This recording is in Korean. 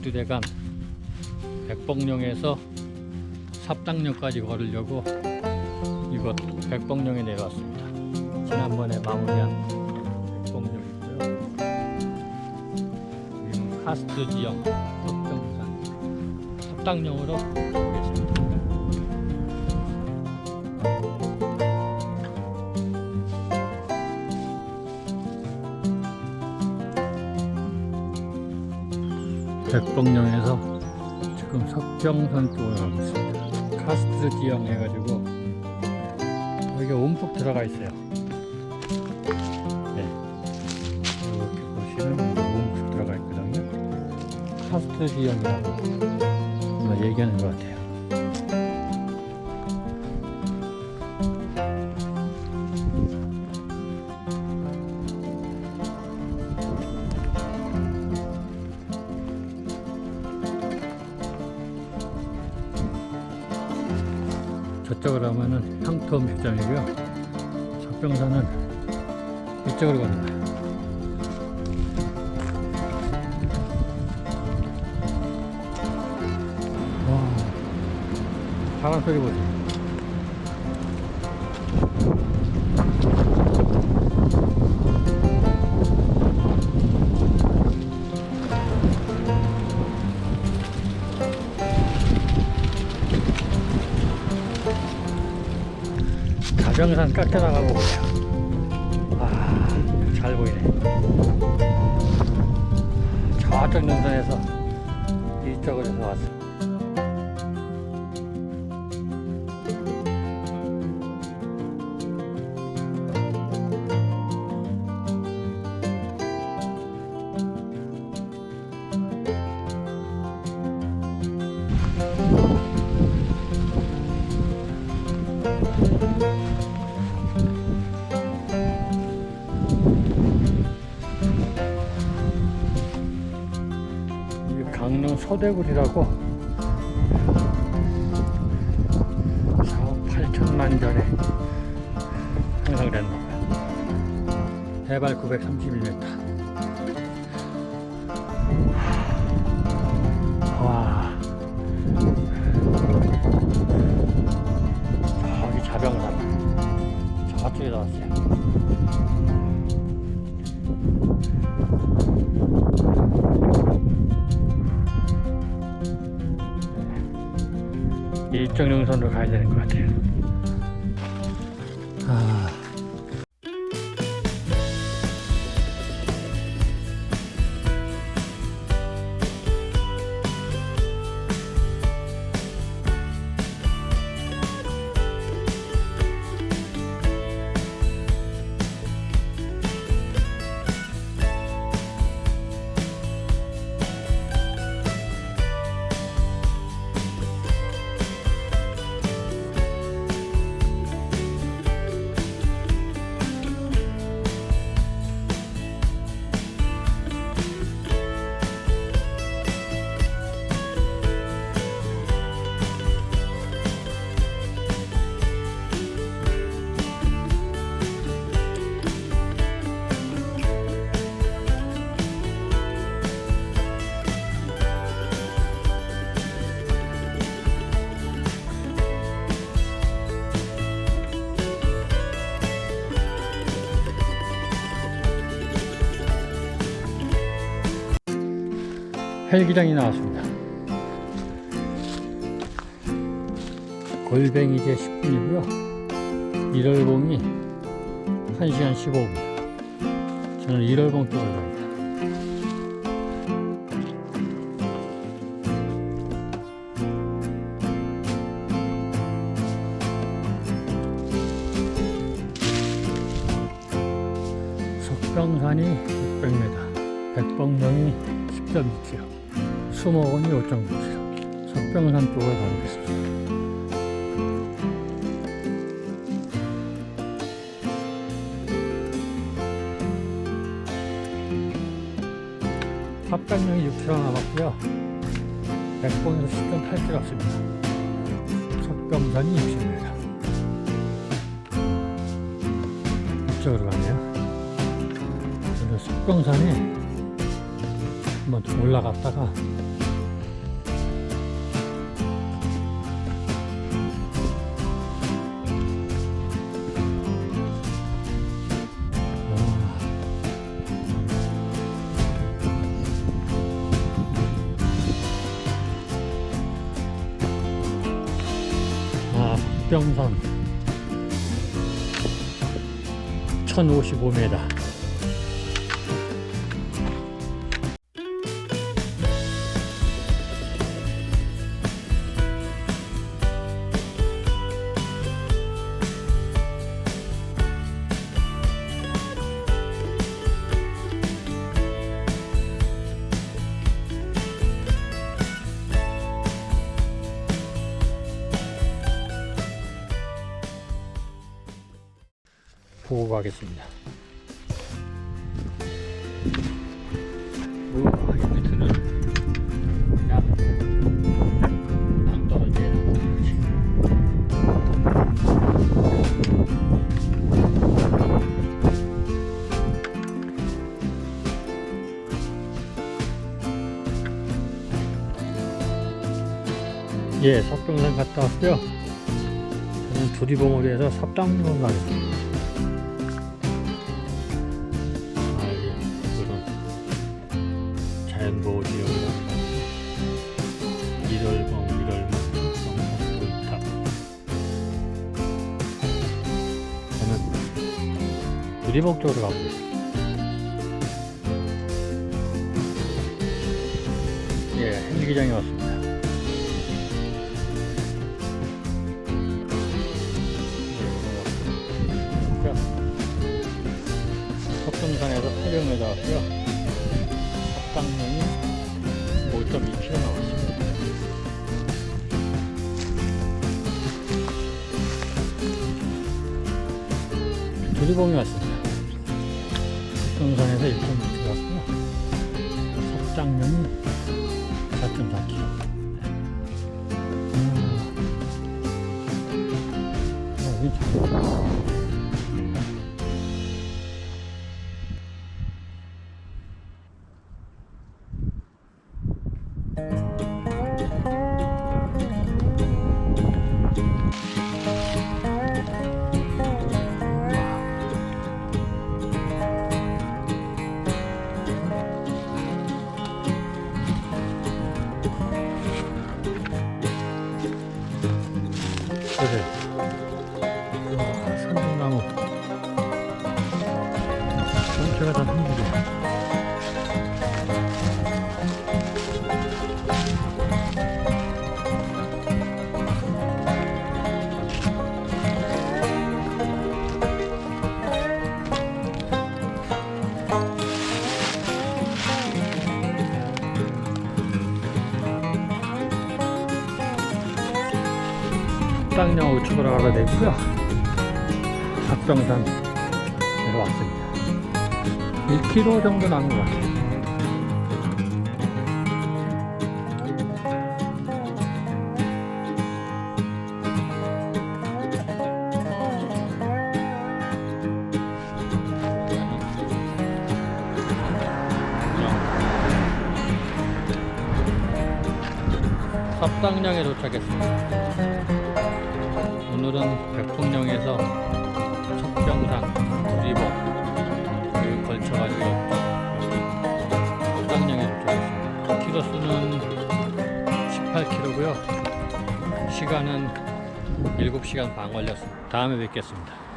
백두대간 백봉령에서 삽당령까지 걸으려고 이곳 백봉령에 내려왔습니다. 지난번에 마무리한 백봉령이고요. 여기는 카스트 지형 석정산 삽당령으로 가보겠습니다. 백봉령에서 지금 석정산 쪽으로 가고 있습니다. 카스트 지형 해가지고 여기 움푹 들어가 있어요. 네. 이렇게 보시면 움푹 들어가 있거든요. 카스트 지형이라고 얘기하는 것 같아요. 저쪽으로 가면은 향토 음식점이고요. 석병산은 이쪽으로 가는 거예요. 와, 바람 소리 보세요. 가병산 깎여 나가고 보세요. 아, 잘 보이네. 저쪽 능선에서 이쪽으로 해서 왔어. 강릉 소대굴이라고 4억 8천만 전에 형성됐나 봐요. 해발 931m. 이쪽 능선으로 가야 되는 것 같아요. 아. 헬기장이 나왔습니다. 골뱅이 제 10분이고요. 1월봉이 1시간 15분. 저는 1월봉 쪽으로 갑니다. 석병산이 600m, 백봉령이 10.2km, 수목원이 5.9km, 석병산 쪽으로 가보겠습니다. 합당령이 6km 남았고요. 백봉에서 10.8km 왔습니다. 석병산이 60m. 이쪽으로 가네요. 석병산에 한번 좀 올라갔다가. 아, 북병산 1055m 보고 가겠습니다. 오, 여기 밑에는 야, 안 떨어져요. 예, 석동산 갔다 왔고요. 저는 두리봉우리에서 삽당문 가겠습니다. 두리봉 쪽으로 가보겠습니다. 예, 헬기장에 왔습니다. 자, 석등산에서 800m 왔고요. 삽당면이 5.2km 나왔습니다. 두리봉이 왔습니다. 석등산에서 1.2km 왔고요. 석당면이 4.4km. 음. 어, 여기 참. 그래. 땅령 우측으로 가게 되고요. 합정산 내려왔습니다. 1km 정도 남은 것 같아요. 삽당령에 도착했습니다. 오늘은 백풍령에서 석병산, 두리봉 그 걸쳐가지고 석당령에 도착했습니다. 키로수는 18km고요. 시간은 7시간 반 걸렸습니다. 다음에 뵙겠습니다.